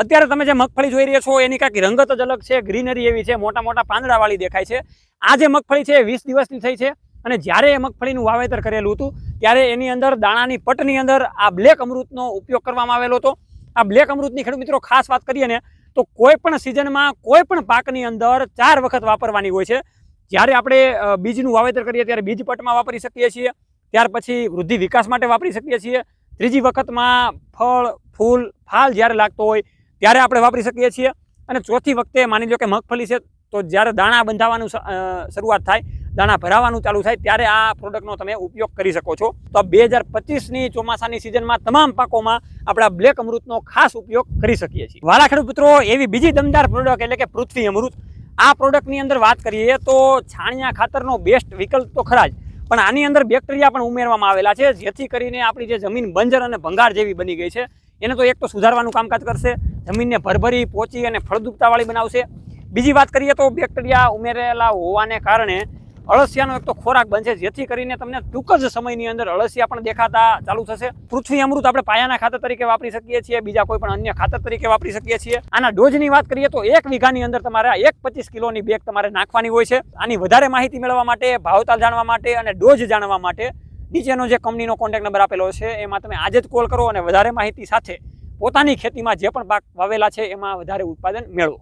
અત્યારે તમે જે મગફળી જોઈ રહ્યા છો, એની કાંઈક રંગત જ અલગ છે, ગ્રીનરી એવી છે, મોટા મોટા પાંદડાવાળી દેખાય છે. આ જે મગફળી છે એ વીસ દિવસની થઈ છે અને જ્યારે એ મગફળીનું વાવેતર કરેલું હતું, ત્યારે એની અંદર દાણાની પટની અંદર આ બ્લેક અમૃતનો ઉપયોગ કરવામાં આવેલો હતો. આ બ્લેક અમૃતની ખેડૂત મિત્રો, ખાસ વાત કરીએ ને, તો કોઈ પણ સિઝનમાં કોઈ પણ પાકની અંદર ચાર વખત વાપરવાની હોય છે. જ્યારે આપણે બીજનું વાવેતર કરીએ, ત્યારે બીજ પટમાં વાપરી શકીએ છીએ. ત્યાર પછી વૃદ્ધિ વિકાસ માટે વાપરી શકીએ છીએ. ત્રીજી વખતમાં ફળ, ફૂલ, ફાલ જ્યારે લાગતો હોય ત્યારે આપણે વાપરી શકીએ છીએ. અને ચોથી વખતે માની લો કે મગફળી છે, તો જ્યારે દાણા બંધાવાનું શરૂઆત થાય, દાણા ભરાવાનું ચાલુ થાય, ત્યારે આ પ્રોડક્ટનો તમે ઉપયોગ કરી શકો છો. તો બે હજાર પચીસની ચોમાસાની સિઝનમાં તમામ પાકોમાં આપણે બ્લેક અમૃતનો ખાસ ઉપયોગ કરી શકીએ છીએ. વાલા ખેડૂત એવી બીજી દમદાર પ્રોડક્ટ એટલે કે પૃથ્વી અમૃત. આ પ્રોડક્ટની અંદર વાત કરીએ તો છાણિયા ખાતરનો બેસ્ટ વિકલ્પ તો ખરા જ. પણ આની અંદર બેક્ટેરિયા પણ ઉમેરવામાં આવેલા છે, જેથી કરીને આપણી જે જમીન બંજર અને ભંગાર જેવી બની ગઈ છે, એને તો એક તો સુધારવાનું કામકાજ કરશે. જમીનને ભરભરી પોચી અને ફળદ્રુપતાવાળી બનાવશે. બીજી વાત કરીએ તો બેક્ટેરિયા ઉમેરેલા હોવાને કારણે અળસિયાનો એક તો ખોરાક બનશે, જેથી કરીને તમને ટૂંક જ સમયની અંદર અળસિયા પણ દેખાતા ચાલુ થશે. પૃથ્વી અમૃત આપણે પાયાના ખાતર તરીકે વાપરી શકીએ છીએ, બીજા કોઈ પણ અન્ય ખાતર તરીકે વાપરી શકીએ છીએ. આના ડોઝની વાત કરીએ તો એક વીઘાની અંદર તમારે એક પચીસ કિલોની બેગ તમારે નાખવાની હોય છે. આની વધારે માહિતી મેળવવા માટે, ભાવતાલ જાણવા માટે અને ડોઝ જાણવા માટે નીચેનો જે કંપનીનો કોન્ટેક્ટ નંબર આપેલો છે, એમાં તમે આજે જ કોલ કરો અને વધારે માહિતી સાથે પોતાની ખેતીમાં જે પણ પાક વાવેલા છે એમાં વધારે ઉત્પાદન મેળવો.